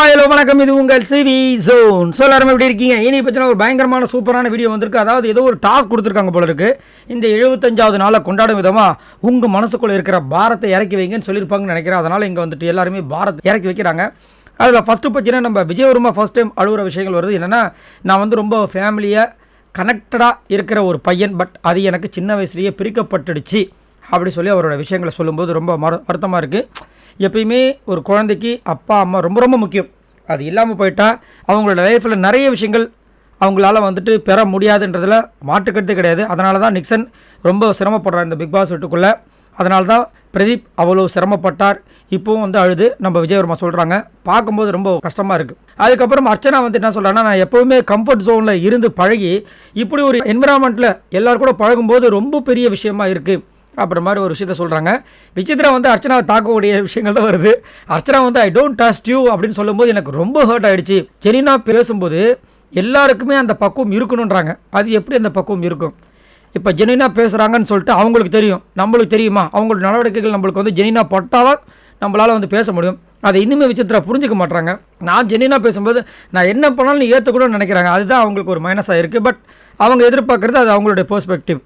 Hello வணக்கம். இது உங்கள் சிவி ஜோன் ஸோ எல்லாரும் எப்படி இருக்கீங்க? இனி பற்றின ஒரு பயங்கரமான சூப்பரான வீடியோ வந்திருக்கு. அதாவது ஏதோ ஒரு டாஸ்க் கொடுத்துருக்காங்க போல இருக்கு. இந்த எழுபத்தஞ்சாவது நாளை கொண்டாடும் விதமாக உங்கள் மனசுக்குள்ளே இருக்கிற பாரத்தை இறக்கி வைங்கன்னு சொல்லியிருப்பாங்கன்னு நினைக்கிறேன். அதனால் இங்கே வந்துட்டு எல்லாருமே பாரத் இறக்கி வைக்கிறாங்க. அதில் ஃபஸ்ட்டு பார்த்தீங்கன்னா நம்ம விஜயவர்மா ஃபஸ்ட் டைம் அழுகிற விஷயங்கள் வருது. என்னென்னா நான் வந்து ரொம்ப ஃபேமிலியாக கனெக்டடாக இருக்கிற ஒரு பையன் பட் அது எனக்கு சின்ன வயசுலேயே பிரிக்கப்பட்டுடுச்சு. அப்படி சொல்லி அவரோட விஷயங்களை சொல்லும்போது ரொம்ப மரு வருத்தமாக இருக்குது எப்பயுமே ஒரு குழந்தைக்கு அப்பா அம்மா ரொம்ப ரொம்ப முக்கியம். அது இல்லாமல் போயிட்டால் அவங்களோட லைஃப்பில் நிறைய விஷயங்கள் அவங்களால வந்துட்டு பெற முடியாதுன்றதில் மாற்றுக்கருத்து கிடையாது. அதனால தான் நிக்சன் ரொம்ப சிரமப்படுறார் இந்த பிக் பாஸ் வீட்டுக்குள்ளே. அதனால தான் பிரதீப் அவ்வளோ சிரமப்பட்டார். இப்போவும் வந்து அழுது. நம்ம விஜயவர்மா சொல்கிறாங்க பார்க்கும்போது ரொம்ப கஷ்டமாக இருக்குது அதுக்கப்புறம் அர்ச்சனா வந்து என்ன சொல்கிறாங்கன்னா நான் எப்போவுமே கம்ஃபர்ட் ஜோனில் இருந்து பழகி இப்படி ஒரு என்விரான்மெண்ட்டில் எல்லோரும் கூட பழகும்போது ரொம்ப பெரிய விஷயமா இருக்குது அப்புறம் மாதிரி ஒரு விஷயத்த சொல்கிறாங்க விசித்ரா வந்து அர்ச்சனாவை தாக்கக்கூடிய விஷயங்கள் தான் வருது. அர்ச்சனா வந்து ஐ டோன்ட் டஸ்ட் யூ அப்படின்னு சொல்லும்போது எனக்கு ரொம்ப ஹர்ட் ஆகிடுச்சு ஜெனினா பேசும்போது எல்லாருக்குமே அந்த பக்குவம் இருக்கணுன்றாங்க அது எப்படி அந்த பக்குவம் இருக்கும்? இப்போ ஜெனினா பேசுகிறாங்கன்னு சொல்லிட்டு அவங்களுக்கு தெரியும். நம்மளுக்கு தெரியுமா? அவங்களோட நடவடிக்கைகள் நம்மளுக்கு வந்து ஜெனினா பட்டாதான் நம்மளால் வந்து பேச முடியும். அதை இன்னுமே விசித்திரா புரிஞ்சுக்க மாட்டாங்க நான் ஜெனினா பேசும்போது நான் என்ன பண்ணாலும் நீ ஏற்றுக்கூடன்னு நினைக்கிறாங்க. அதுதான் அவங்களுக்கு ஒரு மைனஸாக இருக்குது பட் அவங்க எதிர்பார்க்குறது அது அவங்களுடைய பெர்ஸ்பெக்டிவ்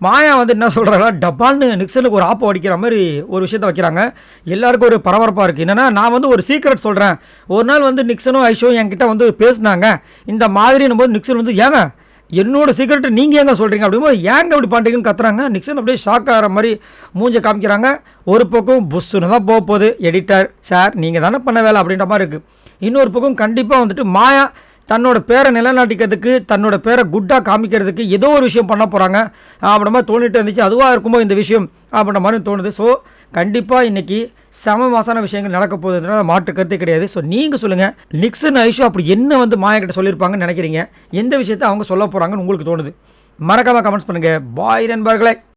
மாயா வந்து என்ன சொல்கிறாங்கன்னா டப்பால்னு நிக்சனுக்கு ஒரு ஆப்போ அடிக்கிற மாதிரி ஒரு விஷயத்த வைக்கிறாங்க. எல்லாருக்கும் ஒரு பரபரப்பாக இருக்குது என்னென்னா நான் வந்து ஒரு சீக்ரெட் சொல்கிறேன் ஒரு நாள் வந்து நிக்சனும் ஐஷோவும் என்கிட்ட வந்து பேசினாங்க. இந்த மாதிரின்னும் போது நிக்சன் வந்து ஏங்க என்னோட சீக்கிரட்டை நீங்கள் ஏங்க சொல்கிறீங்க அப்படிங்கும்போது ஏங்க அப்படி பண்ணுறீங்கன்னு கத்துறாங்க. நிக்சன் அப்படியே ஷாக் ஆகிற மாதிரி மூஞ்ச காமிக்கிறாங்க. ஒரு பக்கம் புஷ்ஷுன்னு தான் போக போகுது எடிட்டர் சார் நீங்கள் தானே பண்ண வேலை? அப்படின்ற மாதிரி இருக்குது இன்னொரு பக்கம் கண்டிப்பாக வந்துட்டு மாயா தன்னோட பேரை நிலைநாட்டிக்கிறதுக்கு தன்னோட பேரை குட்டாக காமிக்கிறதுக்கு ஏதோ ஒரு விஷயம் பண்ண போகிறாங்க அப்படின்ற மாதிரி தோணிட்டு இருந்துச்சு. அதுவாக இருக்குமோ இந்த விஷயம் அப்படின்ற மாதிரி தோணுது. ஸோ கண்டிப்பாக இன்றைக்கி செம மாசான விஷயங்கள் நடக்க போகுதுன்றது மாற்று கருத்தே கிடையாது. ஸோ நீங்கள் சொல்லுங்கள் நிக்சன் ஐஷோ அப்படி என்ன வந்து மாயக்கிட்ட சொல்லியிருப்பாங்கன்னு நினைக்கிறீங்க? எந்த விஷயத்தை அவங்க சொல்ல போகிறாங்கன்னு உங்களுக்கு தோணுது? மறக்காமல் கமெண்ட்ஸ் பண்ணுங்கள் பாய் நண்பர்களே.